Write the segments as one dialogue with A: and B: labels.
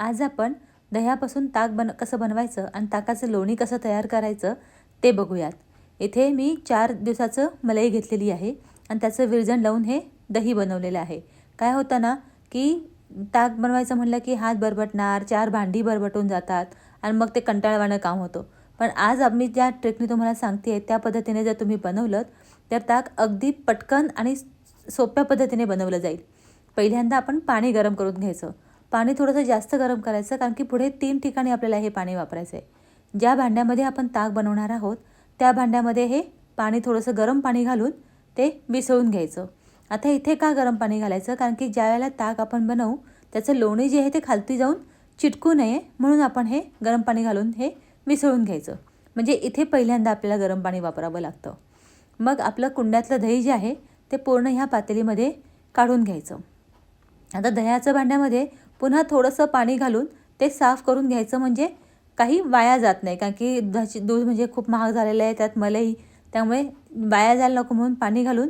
A: आज आपण दह्यापासून ताक बन कसं बनवायचं आणि ताकाचं लोणी कसं तयार करायचं ते बघूयात. इथे मी चार दिवसाचं मलाई घेतलेली आहे आणि त्याचं विरजण लावून हे दही बनवलेलं आहे. काय होतं ना की ताक बनवायचं म्हणलं की हात बरबटणार चार भांडी बरबटून जातात आणि मग ते कंटाळवाणं काम होतं. पण आज आम्ही ज्या ट्रिकनी तुम्हाला सांगते त्या पद्धतीने जर तुम्ही बनवलं तर ताक अगदी पटकन आणि सोप्या पद्धतीने बनवलं जाईल. पहिल्यांदा आपण पाणी गरम करून घ्यायचं. पाणी थोडंसं जास्त गरम करायचं कारण की पुढे तीन ठिकाणी आपल्याला हे पाणी वापरायचं आहे. ज्या भांड्यामध्ये आपण ताक बनवणार आहोत त्या भांड्यामध्ये हे पाणी थोडंसं गरम पाणी घालून ते मिसळून घ्यायचं. आता इथे का गरम पाणी घालायचं? कारण की ज्या वेळेला ताक आपण बनवू त्याचं लोणी जे आहे ते खालती जाऊन चिटकू नये म्हणून आपण हे गरम पाणी घालून हे मिसळून घ्यायचं. म्हणजे इथे पहिल्यांदा आपल्याला गरम पाणी वापरावं लागतं. मग आपलं कुंड्यातलं दही जे आहे ते पूर्ण ह्या पातेलीमध्ये काढून घ्यायचं. आता दह्याचं भांड्यामध्ये पुन्हा थोडंसं पाणी घालून ते साफ करून घ्यायचं म्हणजे काही वाया जात नाही. कारण की दुधाची दूध म्हणजे खूप महाग झालेलं आहे त्यात मलई त्यामुळे वाया जायला नको म्हणून पाणी घालून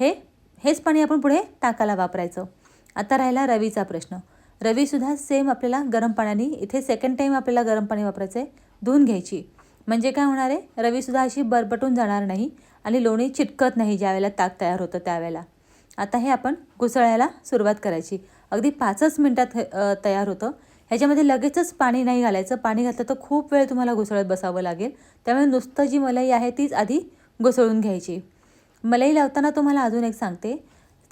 A: हे हेच पाणी आपण पुढे टाकायला वापरायचं. आता राहिला रवीचा प्रश्न. रवीसुद्धा सेम आपल्याला गरम पाण्याने इथे सेकंड टाईम आपल्याला गरम पाणी वापरायचं आहे धुवून घ्यायची. म्हणजे काय होणार आहे? रवीसुद्धा अशी बरबटून जाणार नाही आणि लोणी चिटकत नाही ज्यावेळेला ताक तयार होतं त्यावेळेला. आता हे आपण घुसळायला सुरुवात करायची. अगदी पाचच मिनटात तयार होतं. ह्याच्यामध्ये लगेचच पाणी नाही घालायचं. पाणी घातलं तर खूप वेळ तुम्हाला घुसळत बसावं लागेल. त्यामुळे नुसतं जी मलाई आहे तीच आधी घुसळून घ्यायची. मलाई लावताना तुम्हाला अजून एक सांगते.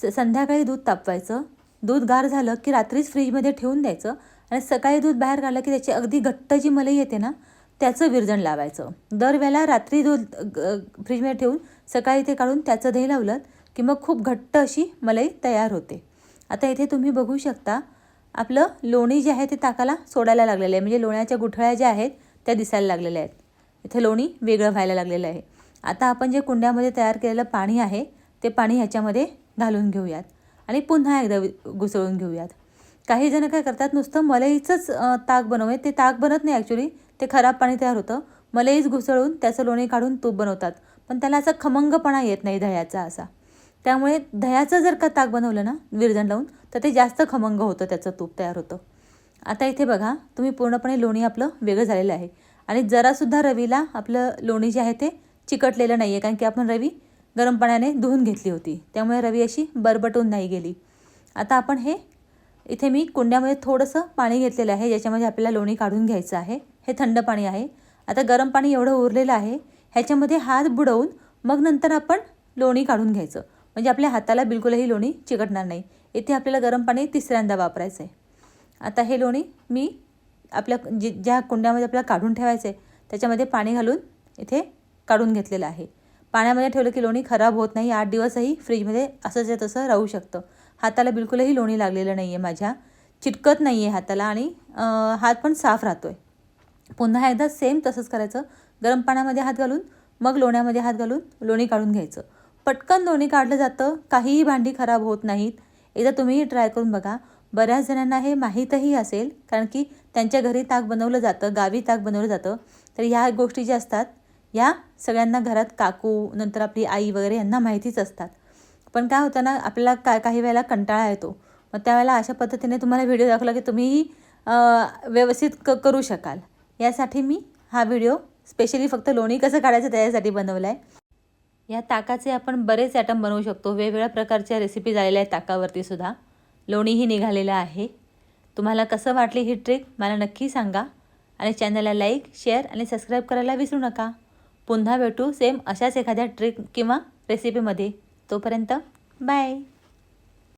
A: स- संध्याकाळी दूध तापवायचं. दूध गार झालं की रात्रीच फ्रीजमध्ये ठेवून द्यायचं आणि सकाळी दूध बाहेर काढलं की त्याची अगदी घट्ट जी मलाई येते ना त्याचं विरजण लावायचं. दरवेळेला रात्री दूध फ्रीजमध्ये ठेवून सकाळी ते काढून त्याचं दही लावलं की मग खूप घट्ट अशी मलाई तयार होते. आता इथे तुम्ही बघू शकता आपलं लोणी जे आहे ते ताकाला सोडायला लागलेलं आहे. म्हणजे लोण्याच्या गुठळ्या ज्या आहेत त्या दिसायला लागलेल्या आहेत. इथे लोणी वेगळं व्हायला लागलेलं आहे. आता आपण जे कुंड्यामध्ये तयार केलेलं पाणी आहे ते पाणी ह्याच्यामध्ये घालून घेऊयात. आणि पुन्हा एकदा घुसळून घेऊयात. काही जण काय करतात नुसतं मलईचंच ताक बनवूया ते ताक बनत नाही ॲक्च्युली ते खराब पाणी तयार होतं. मलईच घुसळून त्याचं लोणी काढून तूप बनवतात. पण त्याला असा खमंगपणा येत नाही दह्याचा असा. त्यामुळे दह्याचं जर का ताक बनवलं ना विरजण लावून तर ते जास्त खमंग होतं त्याचं तूप तयार होतं. आता इथे बघा तुम्ही पूर्णपणे लोणी आपलं वेगळं झालेलं आहे. आणि जरासुद्धा रवीला आपलं लोणी जे आहे ते चिकटलेलं नाही आहे कारण की आपण रवी गरम पाण्याने धुवून घेतली होती. त्यामुळे रवी अशी बरबटून नाही गेली. आता आपण हे इथे मी कुंड्यामध्ये थोडंसं पाणी घेतलेलं आहे ज्याच्यामध्ये आपल्याला लोणी काढून घ्यायचं आहे. हे थंड पाणी आहे. आता गरम पाणी एवढं उरलेलं आहे ह्याच्यामध्ये हात बुडवून मग नंतर आपण लोणी काढून घ्यायचं. म्हणजे आपल्या हाताला बिलकुलही लोणी चिकटणार नाही. इथे आपल्याला गरम पाणी तिसऱ्यांदा वापरायचं आहे आता हे लोणी मी आपल्या जी ज्या कुंड्यामध्ये आपल्याला काढून ठेवायचं आहे त्याच्यामध्ये पाणी घालून इथे काढून घेतलेलं आहे. पाण्यामध्ये ठेवलं की लोणी खराब होत नाही आठ दिवसही फ्रीजमध्ये असंच तसं राहू शकतं. हाताला बिलकुलही लोणी लागलेलं नाही आहे माझ्या. चिटकत नाही आहे हाताला आणि हात पण साफ राहतो आहे पुन्हा एकदा सेम तसंच करायचं. गरम पाण्यामध्ये हात घालून मग लोण्यामध्ये हात घालून लोणी काढून घ्यायचं. पटकन लोणी काढलं जातं काहीही भांडी खराब होत नाहीत. एकदा तुम्हीही ट्राय करून बघा. बऱ्याच जणांना हे माहीतही असेल कारण की त्यांच्या घरी ताक बनवलं जातं गावी ताक बनवलं जातं. तर ह्या गोष्टी ज्या असतात या सगळ्यांना घरात काकू नंतर आपली आई वगैरे यांना माहितीच असतात. पण काय होतं ना आपल्याला का काही वेळेला कंटाळा येतो. मग त्यावेळेला अशा पद्धतीने तुम्हाला व्हिडिओ दाखवला की तुम्हीही व्यवस्थित क करू शकाल. यासाठी मी हा व्हिडिओ स्पेशली फक्त लोणी कसं काढायचं त्याच्यासाठी बनवला आहे या ताकाचे आपण बरेच ॲटम बनवू शकतो. वेगवेगळ्या प्रकारच्या रेसिपी आलेल्या आहेत ताकावरती सुद्धा. लोणीही निघालेलं आहे. तुम्हाला कसं वाटली ही ट्रिक मला नक्की सांगा. आणि चॅनलला लाईक शेअर आणि सबस्क्राईब करायला विसरू नका. पुन्हा भेटू सेम अशाच एखाद्या ट्रिक किंवा रेसिपीमध्ये तोपर्यंत बाय